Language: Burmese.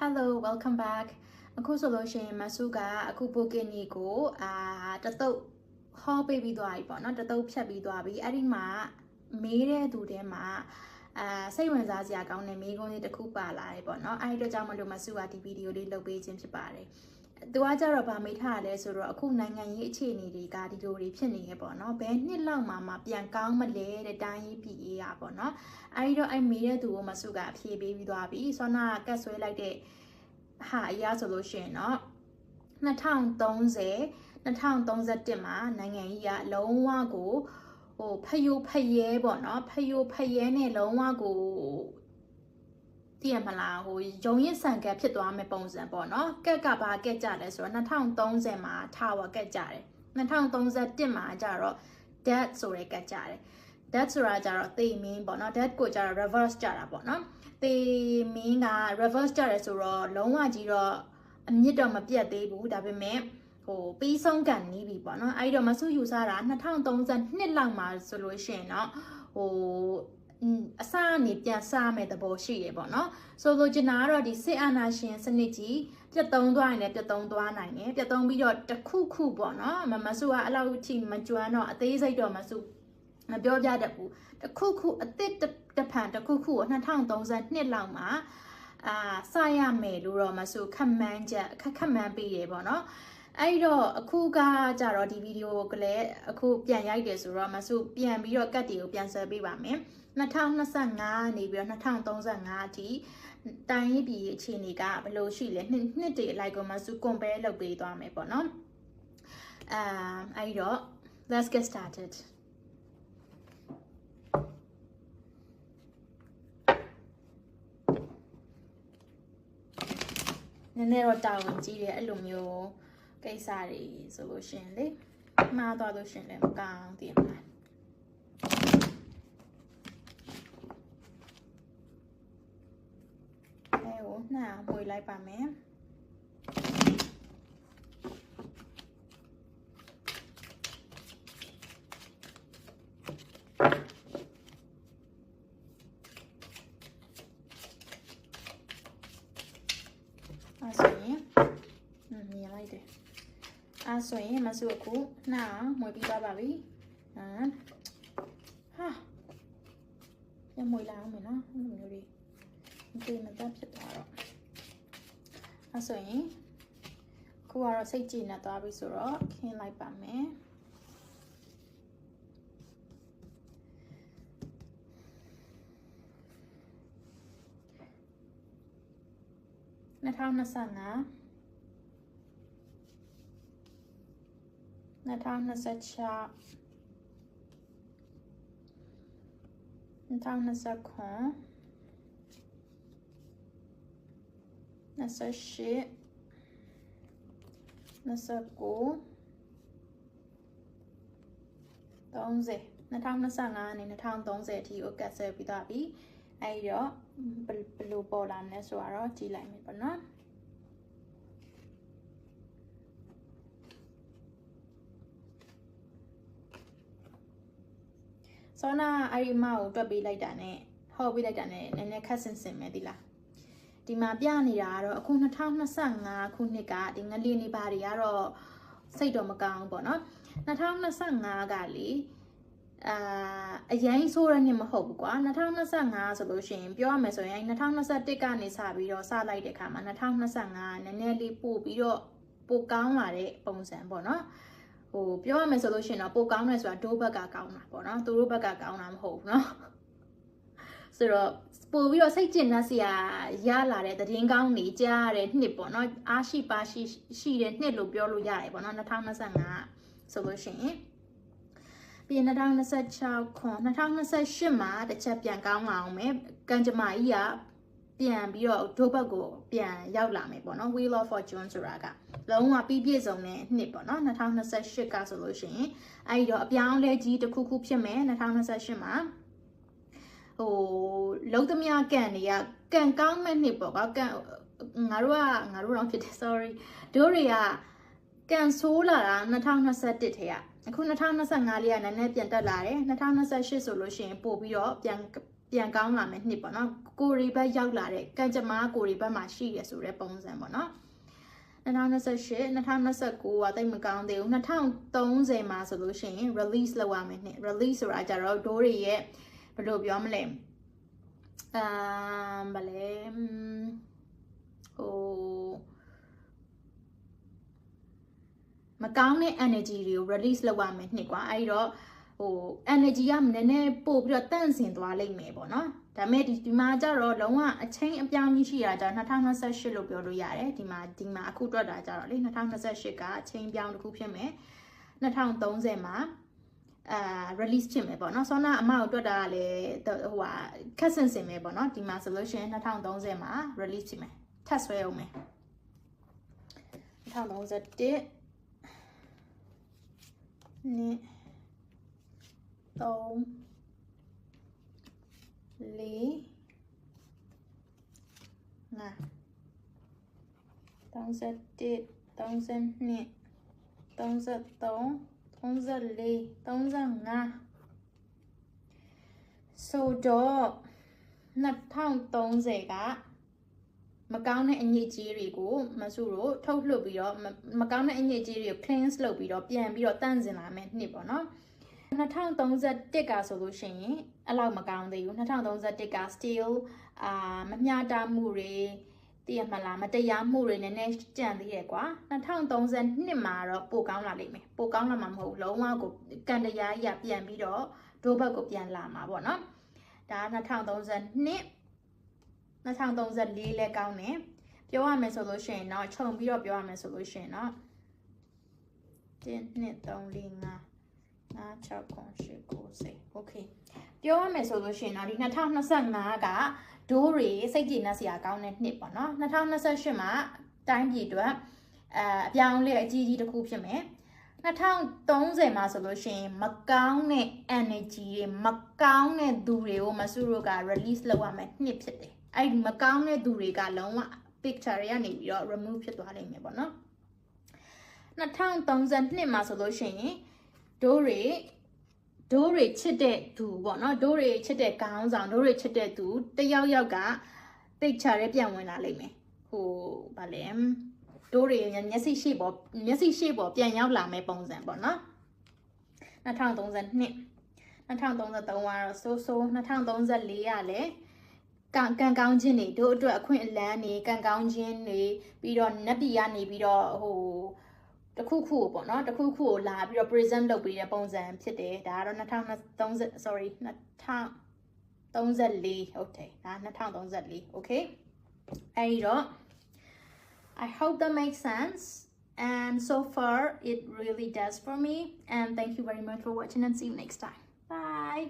Hello welcome back အခုဆိုလို့ရှိရင်မဆုကအခုပိုကင်နီကိုအာတတုတ်ဟောပေးပြီးသွားပြီပေါ့နော်တတုတ်ဖြတ်ပြီးသွားပြီအဲ့ဒီမှာမေးတဲ့သူတဲမှာအာစိတ်ဝင်စားစရာကောင်းတဲ့မေးခွန်းလေးတစ်ခုပါလာတယ်ပေါ့နော်အဲ့ဒီတော့ကြောင့်မလို့မဆုကဒီဗီဒီယိုလေးလုပ်ပေးခြင်းဖြစ်ပါတယ် သူကကြတော့ဗာမိထားရလဲဆိုတော့အခုနိုင်ငံရေးအခြေအနေတွေကဒီလိုတွေဖြစ်နေရဲ့ပေါ့နော်ဘယ်နှစ်လောက်မှမပြန်ကောင်းမလဲတဲ့တိုင်းရေးပြည်ရေးရပေါ့နော်အဲဒီတော့အဲ့မေးတဲ့သူကိုမစုကအဖြေပေးပြီးသွားပြီဆောနာကတ်ဆွဲလိုက်တဲ့ဟာအရာဆိုလို့ရှိရင်တော့2030 2031မှာနိုင်ငံကြီးကလုံးဝကိုဟိုဖယိုဖယဲပေါ့နော်ဖယိုဖယဲနဲ့လုံးဝကို တည်ရမလားဟိုဂျုံရင်ဆန်ကက်ဖြစ်သွားမယ့်ပုံစံပေါ့နော်ကက်ကဘာကက်ကြလဲဆိုတော့2030မှာထားဝကက်ကြတယ်2031မှာကျတော့ dead ဆိုတဲ့ကက်ကြတယ် dead ဆိုတာကျတော့သေမင်းပေါ့နော် dead ကိုကျတော့ reverse ကြတာပေါ့နော်သေမင်းက reverse ကြတယ်ဆိုတော့လုံးဝကြီးတော့အမြင့်တော့မပြတ်သေးဘူးဒါပေမဲ့ဟိုပြီးဆုံးကန်နီးပြီပေါ့နော်အဲ့ဒီတော့မဆုယူဆတာ2032လောက်မှာဆိုလို့ရှိရင်တော့ဟို အစအနေပြန်စားမဲ့သဘောရှိရပေါ့နော်ဆိုလိုချင်တာကတော့ဒီစစ်အာဏာရှင်စနစ်ကြီးပြတ်သုံးသွားရင်လည်းပြတ်သုံးသွားနိုင်တယ်ပြတ်သုံးပြီးတော့တခုခုပေါ့နော်မမဆုကအဲ့လောက်ထိမကြွမ်းတော့အသေးစိတ်တော့မဆုမပြောပြတတ်ဘူးတခုခုအစ်စ်တဖန်တခုခုကို2032လောက်မှာအာစရမယ်လို့တော့မဆုခက်မှန်းချက်ခက်ခက်မှန်းပေးတယ်ပေါ့နော်အဲ့တော့အခုကကြတော့ဒီဗီဒီယိုကလည်းအခုပြန်ရိုက်တယ်ဆိုတော့မဆုပြန်ပြီးတော့ကတ်တီကိုပြန်ဆွဲပေးပါမယ် 2025နေပြီးတော့2035အထိတိုင်းရေးပြည်အခြေအနေကဘယ်လိုရှိလဲနှစ်နှစ်တည်းအလိုက်ကိုမဆု compare လုပ်ပေးသွားမယ်ပေါ့နော်အာအဲ့တော့ let's get started နည်းနည်းတော့တာဝန်ကြီးတယ်အဲ့လိုမျိုးကိစ္စတွေဆိုလို့ရှရင်လေမှားသွားလို့ရှရင်လည်းမကောင်းတည်မ လားအဲဟိုနှာမွေလိုက်ပါမယ်အဲဆိုရင်อืมမြင်လိုက်တယ်အဲဆိုရင်မဆုအခုနှာမွေပြီးသွားပါပြီဟမ်ဟာရမွေလာအောင်မယ်နော်အဲ့လိုမျိုးတွေ မသိမတတ်ဖြစ်သွားတော့အဲဆိုရင်ခုကတော့စိတ်ကြည်နေသွားပြီဆိုတော့ခင်းလိုက်ပါမယ်2025 2026 2029 28 29 30 2025နဲ့2030အထိကိုကတ်ဆယ်ပြီးသွားပြီအဲဒီတော့ဘယ်ဘယ်လိုပေါ်လာမလဲဆိုတော့ကြည့်လိုက်မယ်ပေါ့နော်စောနာအရီမာကိုတွက်ပေးလိုက်တာနဲ့ဟောပေးလိုက်တာနဲ့နည်းနည်းခက်ဆင်ဆင်ပဲဒီလား ဒီမှာပြနေတာကတော့အခု2025ခုနှစ်ကဒီငလီနေပါတွေကတော့စိတ်တော့မကောင်းဘူးပေါ့နော်2025ကလေအာအရင်ဆိုးရနေမဟုတ်ဘူးကွာ2025ဆိုလို့ရှိရင်ပြောရမယ်ဆိုရင်2021ကနေစပြီးတော့စလိုက်တဲ့အခါမှာ2025နည်းနည်းလေးပို့ပြီးတော့ပိုကောင်းလာတဲ့ပုံစံပေါ့နော်ဟိုပြောရမယ်ဆိုလို့ရှိရင်တော့ပိုကောင်းတယ်ဆိုတာဒိုးဘက်ကကောင်းတာပေါ့နော်သူတို့ဘက်ကကောင်းတာမဟုတ်ဘူးနော် ဆိုတော့ပို့ပြီးတော့စိတ်ကျဉ်နှက်စရာရလာတဲ့သတင်းကောင်းတွေကြားရတဲ့နှစ်ပေါ့နော်အားရှိပါရှိရှိတဲ့နှစ်လို့ပြောလို့ရတယ်ပေါ့နော်2025ဆိုလို့ရှိရင်ပြီးရင်2026ခွန်2028မှာတစ်ချက်ပြန်ကောင်းလာအောင်မယ်ကံကြမ္မာကြီးကပြန်ပြီးတော့ဒုဘက်ကိုပြန်ရောက်လာမယ်ပေါ့နော် Wheel of Fortune ဆိုတာကလုံးဝပြီးပြည့်စုံတဲ့နှစ်ပေါ့နော်2028ကဆိုလို့ရှိရင်အဲဒီတော့အပြောင်းလဲကြီးတစ်ခုခုဖြစ်မယ်2028မှာ ဟိုလုံးသမျှကန်တွေကကန်ကောင်းမဲ့နှစ်ပေါ့ကွာကန်ငါတို့ကငါတို့တော့ဖြစ်တယ် sorry တို့တွေကကန်ဆိုးလာတာ2021ထဲကအခု2025လေးကနည်းနည်းပြန်တက်လာတယ်2028ဆိုလို့ရှိရင်ပို့ပြီးတော့ပြန်ပြန်ကောင်းလာမယ်နှစ်ပေါ့နော်ကိုရီဘက်ရောက်လာတဲ့ကံကြမ္မာကိုရီဘက်မှာရှိရဆိုတဲ့ပုံစံပေါ့နော်2028 2029ကတိတ်မကောင်းသေးဘူး2030မှာဆိုလို့ရှိရင် release လုပ်ရမယ်နှစ် release ဆိုတာကြတော့ဒိုးတွေရဲ့ ဘယ်လိုပြောမလဲအမ်ဗလဲဟိုမကောင်းတဲ့ energy တွေကို release လုပ်ရမယ်နှစ်ကွာအဲဒီတော့ဟို energy ကနည်းနည်းပို့ပြီးတော့တန့်စင်သွားလိမ့်မယ်ပေါ့နော်ဒါပေမဲ့ဒီဒီမှာကျတော့လုံးဝအချင်းအပြောင်းကြီးရှိတာကြောင့်2028လို့ပြောလို့ရတယ်ဒီမှာဒီမှာအခုတွက်တာကြတော့လေ2028ကအချင်းပြောင်းတစ်ခုဖြစ်မယ်2030မှာ အာ release ဖြစ်မယ်ပေါ့နော်ဆောနာအမကိုတွက်တာကလည်းဟိုဟာခက်ဆင်စင်မယ်ပေါ့နော်ဒီမှာဆိုလို့ရှိရင်2030မှာ release ဖြစ်မယ်ထပ်ဆွဲအောင်မယ်2031နှစ်3လေးငါ31 32 33 34 35ဆိုတော့2030ကမကောင်းတဲ့အညစ်အကြေးတွေကိုမဆုတို့ထုတ်လွှတ်ပြီးတော့မကောင်းတဲ့အညစ်အကြေးတွေကို cleanse လုပ်ပြီးတော့ပြန်ပြီးတော့တန့်စင်လာမယ်နှစ်ပေါ့နော်2031ကဆိုလို့ရှိရင်အဲ့လောက်မကောင်းသေးဘူး2031က still အာမမျှတမှုတွေ တည်ရမလားမတရားမှုတွေနည်းနည်းကြံသေးတယ်ကွာ2032မှာတော့ပိုကောင်းလာလိမ့်မယ်ပိုကောင်းလာမှာမဟုတ်ဘူးလုံးဝကိုကန်တရားရပြန်ပြီးတော့ဒိုးဘက်ကိုပြန်လာမှာပေါ့နော်ဒါ2032 2034လဲကောင်းတယ်ပြောရမယ်ဆိုလို့ရှိရင်တော့ခြုံပြီးတော့ပြောရမယ်ဆိုလို့ရှိရင်တော့1 2 3 4 5 5 6 7 8 9 10 okay ပြောရမယ်ဆိုလို့ရှိရင်တော့ဒီ2025က ဒိုးတွေစိတ်ကြည်နက်စရာကောင်းတဲ့နှစ်ပေါ့နော်2028မှာတိုင်းပြည်အတွက်အအပြောင်းလဲအကြီးကြီးတစ်ခုဖြစ်မယ်2030မှာဆိုလို့ရှိရင်မကောင်းတဲ့ energy တွေမကောင်းတဲ့သူတွေကိုမဆုတို့က release လုပ်ရမယ်နှစ်ဖြစ်တယ်အဲ့ဒီမကောင်းတဲ့သူတွေကလုံးဝ picture တွေကနေပြီးတော့ remove ဖြစ်သွားနိုင်မယ်ပေါ့နော်2032မှာဆိုလို့ရှိရင်ဒိုးတွေ ဒိုးတွေချစ်တဲ့သူပေါ့နော်ဒိုးတွေချစ်တဲ့ခေါင်းဆောင်ဒိုးတွေချစ်တဲ့သူတယောက်ယောက်ကတိတ်ချရဲပြန်ဝင်လာလိမ့်မယ်ဟိုဗာလဲဒိုးတွေမျက်စိရှိပေါ်မျက်စိရှိပေါ်ပြန်ရောက်လာမယ့်ပုံစံပေါ့နော်2032 2033ကတော့ဆိုးဆိုး2034ကလည်းကံကံကောင်းခြင်းတွေတို့အတွက်အခွင့်အလန်းတွေကံကောင်းခြင်းတွေပြီးတော့နတ်ပြည်ကနေပြီးတော့ဟို တခုခုကိုပေါ့နော်တခုခုကိုလာပြီးတော့ present လုပ်ပြီးတဲ့ပုံစံဖြစ်တယ်ဒါကတော့2030 sorry 2034ဟုတ်တယ်ဒါ2034 okay အဲဒီတော့ I hope that makes sense and so far it really does for me and thank you very much for watching and see you next time bye